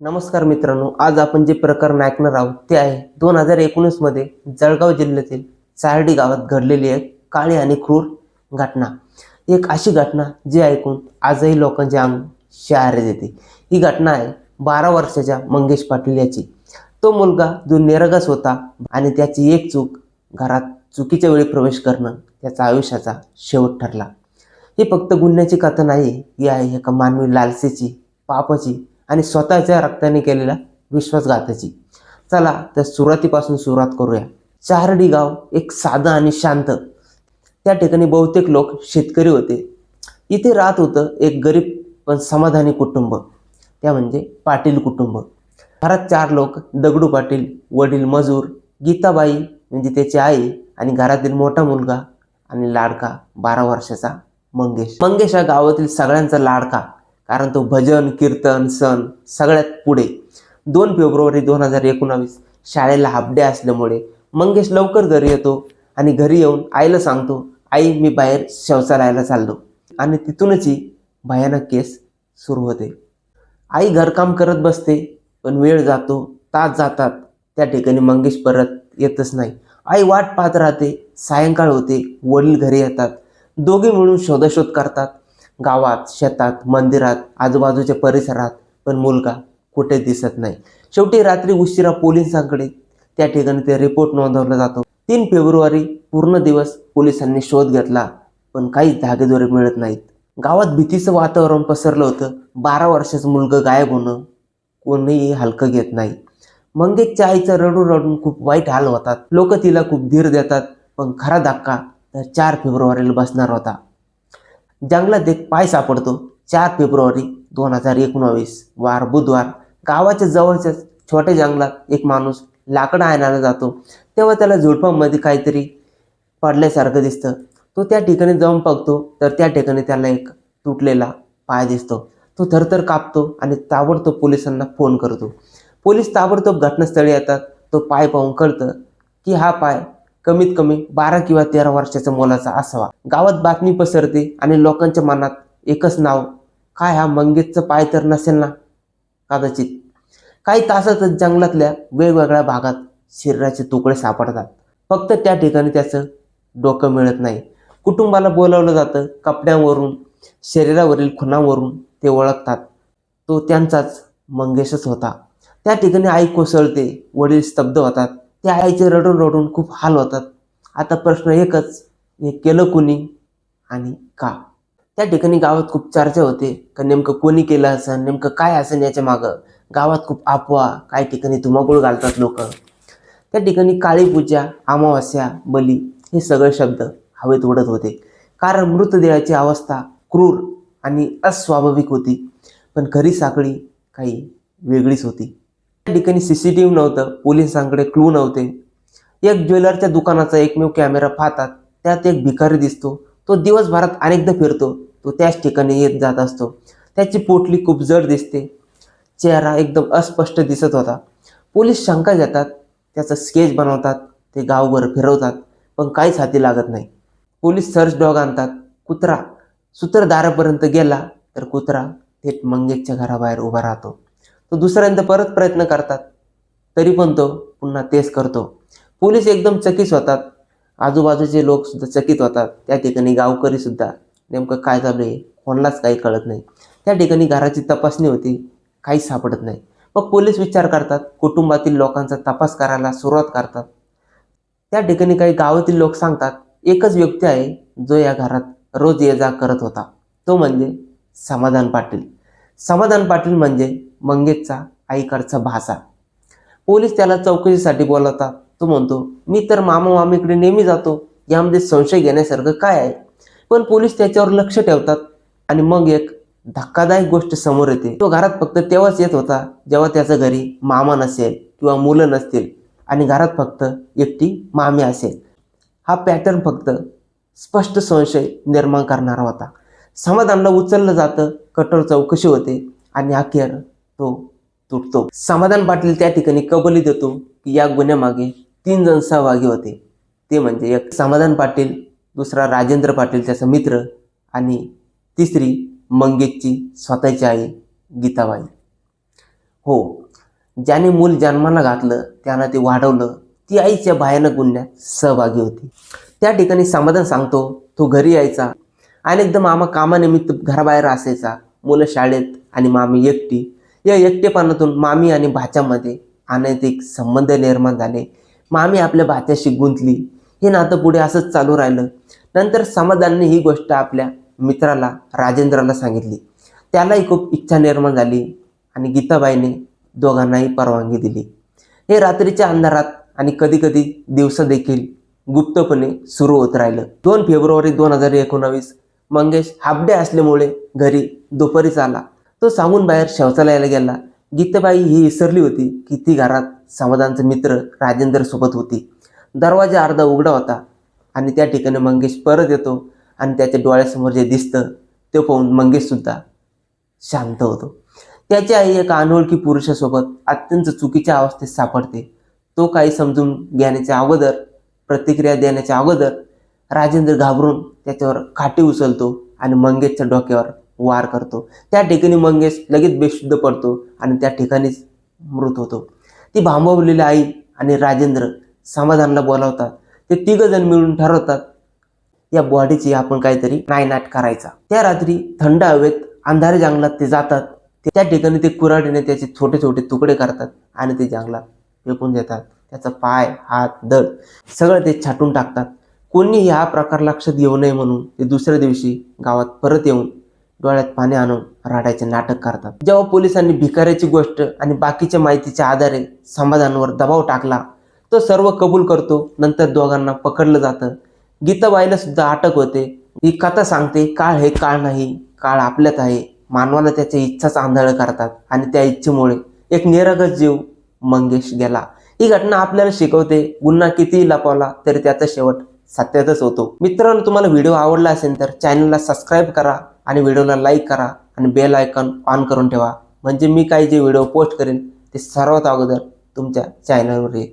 नमस्कार मित्रांनो आज आपण जे प्रकरण ऐकणार आहोत ते आहे दोन हजार एकोणीसमध्ये जळगाव जिल्ह्यातील चारडी गावात घडलेली एक काळी आणि क्रूर घटना. एक अशी घटना जी ऐकून आजही लोकांचे अंग शहारे देते. ही घटना आहे बारा वर्षाच्या मंगेश पाटील याची. तो मुलगा जो निरगस होता आणि त्याची एक चूक घरात चुकीच्या वेळी प्रवेश करणं त्याचा आयुष्याचा शेवट ठरला. ही फक्त गुन्ह्याची कथा नाही ही आहे एका मानवी लालसेची पापाची आणि स्वतःच्या रक्ताने केलेल्या विश्वासघाताची. चला तर सुरुवातीपासून सुरुवात करूया. चारडी गाव एक साधं आणि शांत. त्या ठिकाणी बहुतेक लोक शेतकरी होते. इथे राहत होतं एक गरीब पण समाधानी कुटुंब. त्या म्हणजे पाटील कुटुंब. घरात चार लोक दगडू पाटील वडील मजूर गीताबाई म्हणजे त्याची आई आणि घरातील मोठा मुलगा आणि लाडका बारा वर्षाचा मंगेश. मंगेश हा गावातील सगळ्यांचा लाडका. कारण तो भजन कीर्तन सण सगळ्यात पुढे. दोन फेब्रुवारी दोन हजार एकोणावीस शाळेला हाफ डे असल्यामुळे मंगेश लवकर घरी येतो आणि घरी येऊन आईला सांगतो आई मी बाहेर शौचालयाला चाललो. आणि तिथूनच ही भयानक केस सुरू होते. आई घरकाम करत बसते पण वेळ जातो तास जातात. त्या ठिकाणी मंगेश परत येतच नाही. आई वाट पाहत राहते सायंकाळ होते वडील घरी येतात. दोघे मिळून शोधाशोध करतात. गावात शेतात मंदिरात आजूबाजूच्या परिसरात पण मुलगा कुठे दिसत नाही. शेवटी रात्री उशिरा पोलिसांकडे त्या ठिकाणी ते रिपोर्ट नोंदवला जातो. तीन फेब्रुवारी पूर्ण दिवस पोलिसांनी शोध घेतला पण काहीच धागेदोरे मिळत नाहीत. गावात भीतीचं वातावरण पसरलं होतं. बारा वर्षाचं मुलगं गायब होणं कोणीही हलकं घेत नाही. मंगेशच्या आईचं रडून रडून खूप वाईट हाल होतात. लोक तिला खूप धीर देतात पण खरा धक्का तर चार फेब्रुवारीला बसणार होता. जंगलात एक पाय सापडतो. चार फेब्रुवारी दोन हजार एकोणावीस वार बुधवार. गावाच्या जवळच्याच छोट्या जंगलात एक माणूस लाकडं आणायला जातो. तेव्हा त्याला झुडपामध्ये काहीतरी पडल्यासारखं दिसतं. तो त्या ठिकाणी जाऊन बघतो तर त्या ठिकाणी त्याला एक तुटलेला पाय दिसतो. तो थरथर कापतो आणि ताबडतोब पोलिसांना फोन करतो. पोलीस ताबडतोब घटनास्थळी येतात. तो पाय पाहून कळतं की हा पाय कमीत कमी बारा किंवा तेरा वर्षाच्या मुलाचा असावा. गावात बातमी पसरते आणि लोकांच्या मनात एकच नाव काय हा मंगेशचं पाय तर नसेल ना? कदाचित. काही तासातच जंगलातल्या वेगवेगळ्या भागात शरीराचे तुकडे सापडतात. फक्त त्या ठिकाणी त्याचं डोकं मिळत नाही. कुटुंबाला बोलावलं जातं कपड्यांवरून शरीरावरील खुणावरून ते ओळखतात. तो त्यांचाच मंगेशच होता. त्या ठिकाणी आई कोसळते वडील स्तब्ध होतात. त्या आईचे रडून रडून खूप हाल होतात. आता प्रश्न एकच हे केलं कुणी आणि का? त्या ठिकाणी गावात खूप चर्चा होते का नेमकं कोणी केलं असं नेमकं काय असं याच्या मागं? गावात खूप अफवा काही ठिकाणी धुमाकूळ घालतात लोक. त्या ठिकाणी काळी पूजा अमावस्या बली हे सगळे शब्द हवेत उडत होते. कारण मृतदेहाची अवस्था क्रूर आणि अस्वाभाविक होती. पण खरी साखळी काही वेगळीच होती. त्या ठिकाणी सी सी टी व्ही नव्हतं पोलिसांकडे क्लू नव्हते. एक ज्वेलरच्या दुकानाचा एकमेव कॅमेरा पाहतात त्यात एक भिकारी दिसतो. तो दिवसभरात अनेकदा फिरतो तो त्याच ठिकाणी येत जात असतो. त्याची पोटली खूप जड दिसते. चेहरा एकदम अस्पष्ट दिसत होता. पोलीस शंका घेतात त्याचं स्केच बनवतात ते गावभर फिरवतात पण काहीच हाती लागत नाही. पोलीस सर्च डॉग आणतात. कुत्रा सूत्रधारापर्यंत गेला तर कुत्रा थेट मंगेशच्या घराबाहेर उभा राहतो. तो दुसऱ्यांदा परत प्रयत्न करतात. तरी पण तो पुन्हा तेच करतो. पोलीस एकदम चकित होतात. आजूबाजूचे लोक सुद्धा चकित होतात. त्या ठिकाणी गावकरी सुद्धा नेमकं काय चालू आहे कोणालाच काही कळत नाही. त्या ठिकाणी घराची तपासणी होती. काहीच सापडत नाही. मग पोलीस विचार करतात. कुटुंबातील लोकांचा तपास करायला सुरुवात करतात. त्या ठिकाणी काही गावातील लोक सांगतात एकच व्यक्ती आहे जो या घरात रोज ये जा करत होता. तो म्हणजे समाधान पाटील. समाधान पाटील म्हणजे मंगेशचा आईकडचा भासा पोलीस त्याला चौकशीसाठी बोलवतात तो म्हणतो मी तर मामा मामीकडे नेहमी जातो. यामध्ये संशय घेण्यासारखं काय आहे? पण पोलीस त्याच्यावर लक्ष ठेवतात आणि मग एक धक्कादायक गोष्ट समोर येते. तो घरात फक्त तेव्हाच येत होता जेव्हा त्याच्या घरी मामा नसेल किंवा मुलं नसतील आणि घरात फक्त एकटी मामी असेल. हा पॅटर्न फक्त स्पष्ट संशय निर्माण करणारा होता. समाधानला उचललं जातं. कठोर चौकशी होते आणि अखेर तो तुटतो. समाधान पाटील त्या ठिकाणी कबली देतो की या गुन्ह्यामागे तीन जण सहभागी होते. ते म्हणजे एक समाधान पाटील दुसरा राजेंद्र पाटील त्याचा मित्र आणि तिसरी मंगेशची स्वतःची आई गीताबाई. हो ज्याने मूल जन्माला घातलं त्यानं ते वाढवलं. ती आईच्या भयानक गुन्ह्यात सहभागी होती. त्या ठिकाणी समाधान सांगतो तो घरी यायचा. अनेकदा मामा कामानिमित्त घराबाहेर असायचा. मुलं शाळेत आणि मामी एकटी. या एकटेपणातून मामी आणि भाच्यामध्ये अनैतिक संबंध निर्माण झाले. मामी आपल्या भाच्याशी गुंतली. हे नातं पुढे असंच चालू राहिलं. नंतर समाधानने ही गोष्ट आपल्या मित्राला राजेंद्राला सांगितली. त्यालाही खूप इच्छा निर्माण झाली आणि गीताबाईने दोघांनाही परवानगी दिली. हे रात्रीच्या अंधारात आणि कधीकधी दिवसा देखील गुप्तपणे सुरू होत राहिलं. दोन फेब्रुवारी दोन हजार एकोणावीस मंगेश हाबडे असल्यामुळे घरी दुपारीच आला. तो सांगून बाहेर शौचालयाला गेला. गीताबाई ही विसरली होती की ती घरात समाधानचा मित्र राजेंद्र सोबत होती. दरवाजा अर्धा उघडा होता आणि त्या ठिकाणी मंगेश परत येतो आणि त्याच्या डोळ्यासमोर जे दिसतं ते पाहून मंगेशसुद्धा शांत होतो. त्याची आई एका अनोळखी पुरुषासोबत अत्यंत चुकीच्या अवस्थेत सापडते. तो काही समजून घेण्याच्या अगोदर प्रतिक्रिया देण्याच्या अगोदर राजेंद्र घाबरून त्याच्यावर काठी उचलतो आणि मंगेशच्या डोक्यावर वार करतो. त्या ठिकाणी मंगेश लगेच बेशुद्ध पडतो आणि त्या ठिकाणीच मृत होतो. ती भांबवलेली आई आणि राजेंद्र समाधानला बोलावतात. ते तिघ जण मिळून ठरवतात या बॉडीची आपण काहीतरी नायनाट करायचा. त्या रात्री थंड हवेत अंधारे जंगलात ते जातात. ते- त्या ठिकाणी ते कुऱ्हाडीने त्याचे छोटे छोटे तुकडे करतात आणि ते जंगलात फेकून देतात. त्याचा पाय हात दड सगळं ते छाटून टाकतात. कोणी हा प्रकार लक्षात येऊ नये म्हणून ते दुसऱ्या दिवशी गावात परत येऊन डोळ्यात पाणी आणून राडायचे नाटक करतात. जेव्हा पोलिसांनी भिकाऱ्याची गोष्ट आणि बाकीच्या माहितीच्या आधारे समाधानवर दबाव टाकला तो सर्व कबूल करतो. नंतर दोघांना पकडलं जातं. गीताबाईला सुद्धा अटक होते. ही कथा सांगते काळ हे काळ नाही काळ आपल्यात आहे. मानवाला त्याच्या इच्छाच आंधळ करतात आणि त्या इच्छेमुळे एक निरागस जीव मंगेश गेला. ही घटना आपल्याला शिकवते. गुन्हा कितीही लपवला तरी त्याचा शेवट सत्यातच होतो. मित्रांनो तुम्हाला व्हिडिओ आवडला असेल तर चॅनलला सबस्क्राईब करा आणि व्हिडिओला लाईक करा आणि बेल आयकॉन ऑन करून ठेवा. म्हणजे मी काही जे व्हिडिओ पोस्ट करेन ते सर्वात अगोदर तुमच्या चॅनलवर येईल.